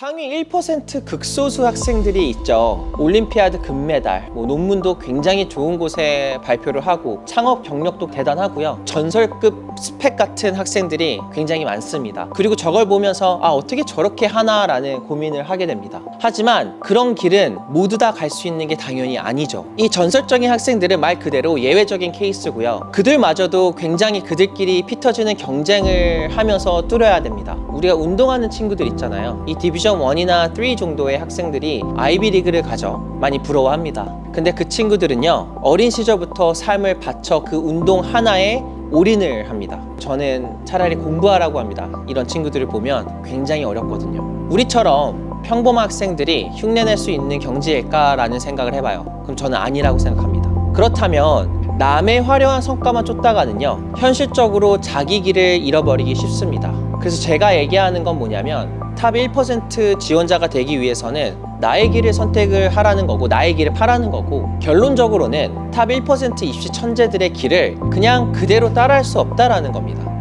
상위 1% 극소수 학생들이 있죠. 올림피아드 금메달, 뭐 논문도 굉장히 좋은 곳에 발표를 하고 창업 경력도 대단하고요. 전설급 스펙 같은 학생들이 굉장히 많습니다. 그리고 저걸 보면서 아 어떻게 저렇게 하나라는 고민을 하게 됩니다. 하지만 그런 길은 모두 다 갈 수 있는 게 당연히 아니죠. 이 전설적인 학생들은 말 그대로 예외적인 케이스고요. 그들마저도 굉장히 그들끼리 피터지는 경쟁을 하면서 뚫어야 됩니다. 우리가 운동하는 친구들 있잖아요. 이 디비전 1이나 3 정도의 학생들이 아이비 리그를 가져 많이 부러워합니다. 근데 그 친구들은요, 어린 시절부터 삶을 바쳐 그 운동 하나에 올인을 합니다. 저는 차라리 공부하라고 합니다. 이런 친구들을 보면 굉장히 어렵거든요. 우리처럼 평범한 학생들이 흉내낼 수 있는 경지일까라는 생각을 해봐요. 그럼 저는 아니라고 생각합니다. 그렇다면 남의 화려한 성과만 쫓다가는요, 현실적으로 자기 길을 잃어버리기 쉽습니다. 그래서 제가 얘기하는 건 뭐냐면 탑 1% 지원자가 되기 위해서는 나의 길을 선택을 하라는 거고 나의 길을 파라는 거고 결론적으로는 탑 1% 입시 천재들의 길을 그냥 그대로 따라할 수 없다라는 겁니다.